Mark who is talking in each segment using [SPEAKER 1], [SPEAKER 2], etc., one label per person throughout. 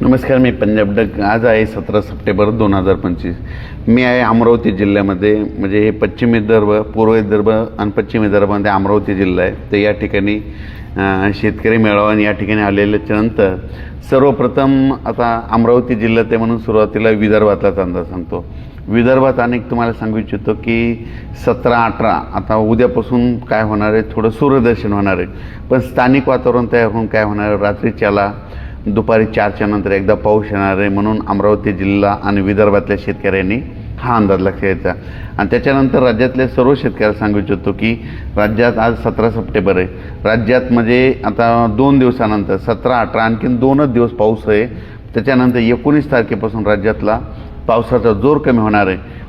[SPEAKER 1] नमस्कार मी पंजाब डक आज आहे सतरा सप्टेंबर दोन हजार पंचवीस. मी आहे अमरावती जिल्ह्यामध्ये म्हणजे हे पश्चिम विदर्भ पूर्व विदर्भ आणि पश्चिम विदर्भामध्ये अमरावती जिल्हा आहे. तर या ठिकाणी शेतकरी मेळावा आणि या ठिकाणी आलेल्याच्या नंतर सर्वप्रथम आता अमरावती जिल्ह्यात आहे म्हणून सुरुवातीला विदर्भातलाच अंदाज सांगतो. विदर्भात अनेक तुम्हाला सांगू इच्छितो की सतरा अठरा आता उद्यापासून काय होणार आहे? थोडं सूर्यदर्शन होणार आहे. पण स्थानिक वातावरण तयार होऊन काय होणार आहे? रात्रीच्याला दुपारी चारच्या नंतर एकदा पाऊस येणार आहे म्हणून अमरावती जिल्हा आणि विदर्भातल्या शेतकऱ्यांनी हा अंदाज लक्षात घ्यायचा आणि त्याच्यानंतर राज्यातल्या सर्व शेतकऱ्याला सांगू इच्छितो की राज्यात आज सतरा सप्टेंबर आहे. राज्यात म्हणजे आता दोन दिवसानंतर सतरा अठरा आणखीन दोनच दिवस पाऊस आहे. त्याच्यानंतर एकोणीस तारखेपासून राज्यातला पावसाचा जोर कमी होणार आहे.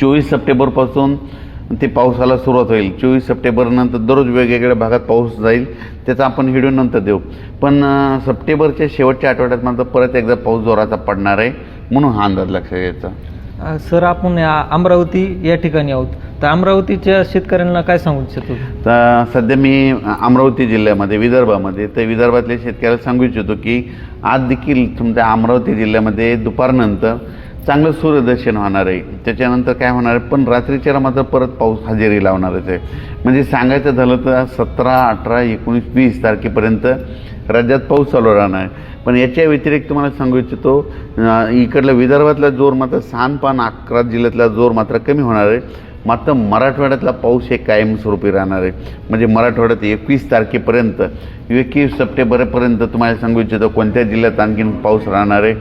[SPEAKER 1] चोवीस सप्टेंबरपासून ते पावसाला सुरुवात होईल. चोवीस सप्टेंबरनंतर दररोज वेगवेगळ्या भागात पाऊस जाईल त्याचा आपण व्हिडिओ नंतर देऊ. पण सप्टेंबरच्या शेवटच्या आठवड्यात मात्र परत एकदा पाऊस जोराचा पडणार आहे म्हणून हा अंदाज लक्षात घ्यायचा.
[SPEAKER 2] सर आपण अमरावती या ठिकाणी आहोत. तर अमरावतीच्या शेतकऱ्यांना काय सांगू इच्छितो?
[SPEAKER 1] तर सध्या मी अमरावती जिल्ह्यामध्ये विदर्भामध्ये तर विदर्भातल्या शेतकऱ्याला सांगू इच्छितो की आज देखील तुमच्या अमरावती जिल्ह्यामध्ये दुपारनंतर चांगलं सूर्यदर्शन होणार आहे. त्याच्यानंतर काय होणार आहे? पण रात्रीच्याला मात्र परत पाऊस हजेरी लावणारच आहे. म्हणजे सांगायचं झालं तर सतरा अठरा एकोणीस वीस तारखेपर्यंत राज्यात पाऊस चालू राहणार आहे. पण याच्या व्यतिरिक्त तुम्हाला सांगू इच्छितो इकडल्या इकडला विदर्भातला जोर मात्र सानपान अकरा जिल्ह्यातला जोर मात्र कमी होणार आहे. मात्र मराठवाड्यातला पाऊस हे कायमस्वरूपी राहणार आहे. म्हणजे मराठवाड्यात एकवीस तारखेपर्यंत एकवीस सप्टेंबरपर्यंत तुम्हाला सांगू इच्छितो कोणत्या जिल्ह्यात आणखीन पाऊस राहणार आहे?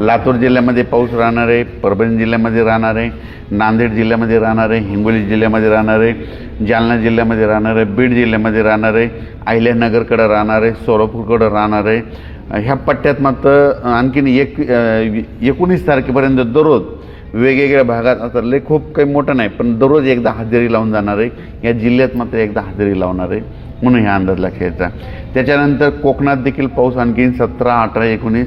[SPEAKER 1] लातूर जिल्ह्यामध्ये पाऊस राहणार आहे परभणी जिल्ह्यामध्ये राहणार आहे नांदेड जिल्ह्यामध्ये राहणार आहे हिंगोली जिल्ह्यामध्ये राहणार आहे जालना जिल्ह्यामध्ये राहणार आहे बीड जिल्ह्यामध्ये राहणार आहे अहिल्यानगरकडं राहणार आहे सोलापूरकडं राहणार आहे. ह्या पट्ट्यात मात्र आणखीन एक एकोणीस तारखेपर्यंत दररोज वेगवेगळ्या भागात आता लय खूप काही मोठं नाही पण दररोज एकदा हजेरी लावून जाणार आहे. या जिल्ह्यात मात्र एकदा हजेरी लावणार आहे म्हणून ह्या अंदाज लक्षात त्याच्यानंतर कोकणात देखील पाऊस आणखीन सतरा अठरा एकोणीस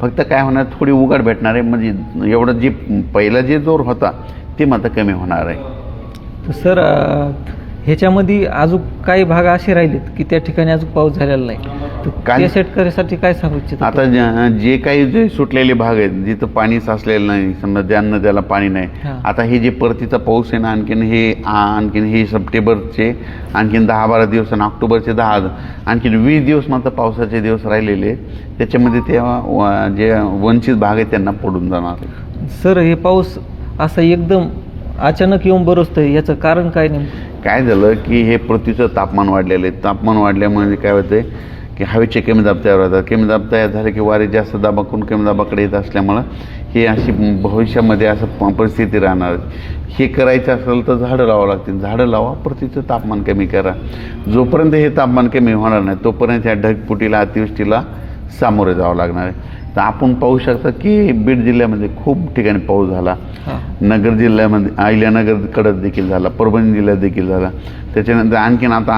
[SPEAKER 1] फक्त काय होणार थोडी उघड भेटणार आहे. म्हणजे एवढं जे पहिला जे जोर होता ते मात्र कमी होणार आहे.
[SPEAKER 2] तर सर ह्याच्यामध्ये अजून काही भाग असे राहिलेत की त्या ठिकाणी अजून पाऊस झालेला नाही तर
[SPEAKER 1] काय-
[SPEAKER 2] त्या शेतकऱ्यासाठी काय सांगू इच्छितो
[SPEAKER 1] आता ज- जे काही जे सुटलेले भाग आहेत जिथं पाणी साचलेलं नाही समजा ज्यांना त्याला पाणी नाही
[SPEAKER 2] हां.
[SPEAKER 1] आता हे जे परतीचा पाऊस आहे ना आणखीन हे आ, आणखीन हे सप्टेंबरचे आणखीन दहा बारा दिवस आणि ऑक्टोबरचे दहा आणखीन वीस दिवस मात्र पावसाचे दिवस राहिलेले आहेत. त्याच्यामध्ये ते व- जे वंचित भाग आहेत त्यांना पडून जाणार आहे.
[SPEAKER 2] सर हे पाऊस असा एकदम अचानक येऊन बरसतंय याचं कारण काय नेमकं
[SPEAKER 1] काय झालं की हे पृथ्वीचं तापमान वाढलेलं आहे. तापमान वाढल्यामुळे काय होते की हवेचे कमी दाब तयार होतात कमी दाब तयार झाले की वारे जास्त दाबाकडून कमी दाबाकडे येत असल्यामुळं हे अशी भविष्यामध्ये असं प- परिस्थिती राहणार. हे करायचं असेल तर झाडं लावावं लागतील. झाडं लावा पृथ्वीचं तापमान कमी करा. जोपर्यंत हे तापमान कमी होणार नाही तोपर्यंत ह्या ढगफुटीला अतिवृष्टीला सामोरे जावं लागणार आहे. तर आपण पाहू शकता की बीड जिल्ह्यामध्ये खूप ठिकाणी पाऊस झाला. नगर जिल्ह्यामध्ये अहिल्यानगरकडं देखील झाला परभणी जिल्ह्यात देखील झाला. त्याच्यानंतर आणखीन आता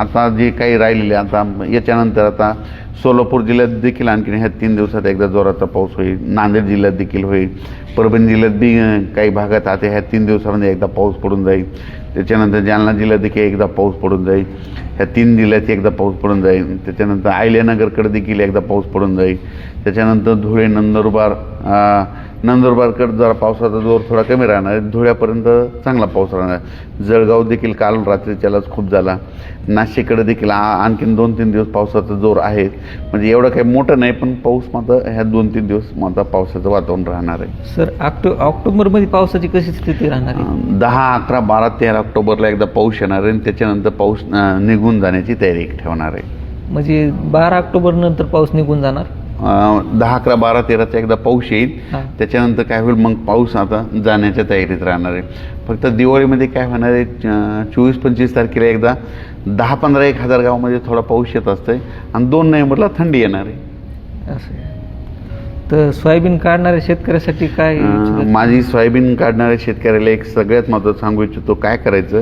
[SPEAKER 1] आता जे काही राहिलेले आता याच्यानंतर आता सोलापूर जिल्ह्यात देखील आणखीन ह्या तीन दिवसात एकदा जोराचा पाऊस होईल. नांदेड जिल्ह्यात देखील होईल. परभणी जिल्ह्यात बी काही भागात आता ह्या तीन दिवसामध्ये एकदा पाऊस पडून जाईल. त्याच्यानंतर जालना जिल्ह्यात देखील एकदा पाऊस पडून जाईल. ह्या तीन जिल्ह्यात एकदा पाऊस पडून जाईल. त्याच्यानंतर अहिल्यानगरकडे देखील एकदा पाऊस पडून जाईल. त्याच्यानंतर धुळे नंदुरबार नंदुरबारकडे जरा पावसाचा जोर थोडा कमी राहणार. आहे धुळ्यापर्यंत चांगला पाऊस राहणार. जळगाव देखील काल रात्रीच्यालाच खूप झाला. नाशिककडे देखील आ- आणखीन दोन तीन दिवस पावसाचा जोर आहे. म्हणजे एवढं काही मोठं नाही पण पाऊस मात्र ह्या दोन तीन दिवस मात्र पावसाचं वातावरण राहणार आहे.
[SPEAKER 2] सर ऑक्टो ऑक्टोबरमध्ये पावसाची कशी स्थिती राहणार
[SPEAKER 1] दहा अकरा बारा तेरा ऑक्टोबरला एकदा पाऊस येणार आहे आणि त्याच्यानंतर पाऊस अं, निघून जाण्याची तयारी ठेवणार आहे.
[SPEAKER 2] म्हणजे बारा ऑक्टोबर नंतर पाऊस निघून जाणार?
[SPEAKER 1] दहा अकरा बारा तेराचा एकदा पाऊस येईल. त्याच्यानंतर काय होईल? मग पाऊस आता जाण्याच्या तयारीत राहणार आहे. फक्त दिवाळीमध्ये काय होणार आहे? चोवीस पंचवीस तारखेला एकदा दहा पंधरा एक हजार गावामध्ये थोडा पाऊस येत असतंय. आणि दोन नोव्हेंबरला थंडी येणार आहे.
[SPEAKER 2] असं. तर सोयाबीन काढणाऱ्या शेतकऱ्यासाठी काय
[SPEAKER 1] माझी सोयाबीन काढणाऱ्या शेतकऱ्याला एक सगळ्यात महत्त्वाचं सांगू इच्छितो काय करायचं?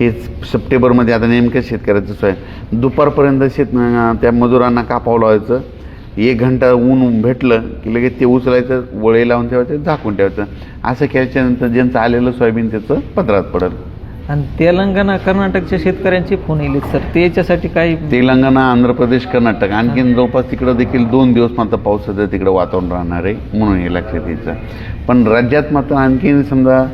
[SPEAKER 1] हेच सप्टेंबरमध्ये आता नेमक्या शेतकऱ्याचं सोय. दुपारपर्यंत शेत त्या मजुरांना कापावं लावायचं. एक घंटा ऊन भेटलं की लगेच ते उचलायचं वळे लावून ठेवायचं झाकून ठेवायचं. असं केल्याच्यानंतर ज्यांचं आलेलं सोयाबीन त्याचं पदरात पडेल.
[SPEAKER 2] आणि तेलंगणा कर्नाटकच्या शेतकऱ्यांचे फोन येले सर. त्याच्यासाठी काय
[SPEAKER 1] तेलंगणा आंध्र प्रदेश कर्नाटक. आणखीन जवळपास तिकडं देखील दोन दिवस मात्र पावसाचं तिकडं वातावरण राहणार आहे म्हणून हे लक्षात यायचं पण राज्यात मात्र आणखीन समजा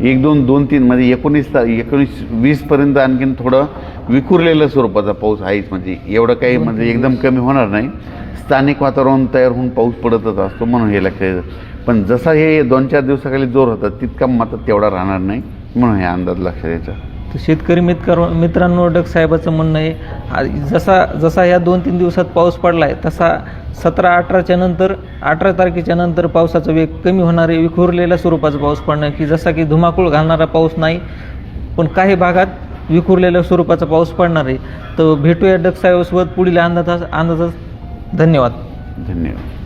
[SPEAKER 1] एक दोन दोन तीन म्हणजे एकोणीस ता एकोणीस वीसपर्यंत आणखीन थोडं विखुरलेलं स्वरूपाचा पाऊस आहेच. म्हणजे एवढं काही म्हणजे एकदम कमी होणार नाही. स्थानिक वातावरण तयार होऊन पाऊस पडतच असतो म्हणून हे लक्षात येतं पण जसा हे दोन चार दिवसाखाली जोर होता तितका मात्र तेवढा राहणार नाही म्हणून हे अंदाज लक्षात यायचा
[SPEAKER 2] तर शेतकरी मित्र मित्रांनो डक साहेबाचं म्हणणं आहे जसा जसा या दोन तीन दिवसात पाऊस पडला आहे तसा सतरा अठराच्या नंतर अठरा तारखेच्या नंतर पावसाचा वेग कमी होणार आहे विखुरलेल्या स्वरूपाचा पाऊस पडणं की जसा की धुमाकूळ घालणारा पाऊस नाही पण काही भागात विखुरलेल्या स्वरूपाचा पाऊस पडणार आहे. तर भेटूया डक पुढील अंदाजात अंदाजात. धन्यवाद.
[SPEAKER 1] धन्यवाद.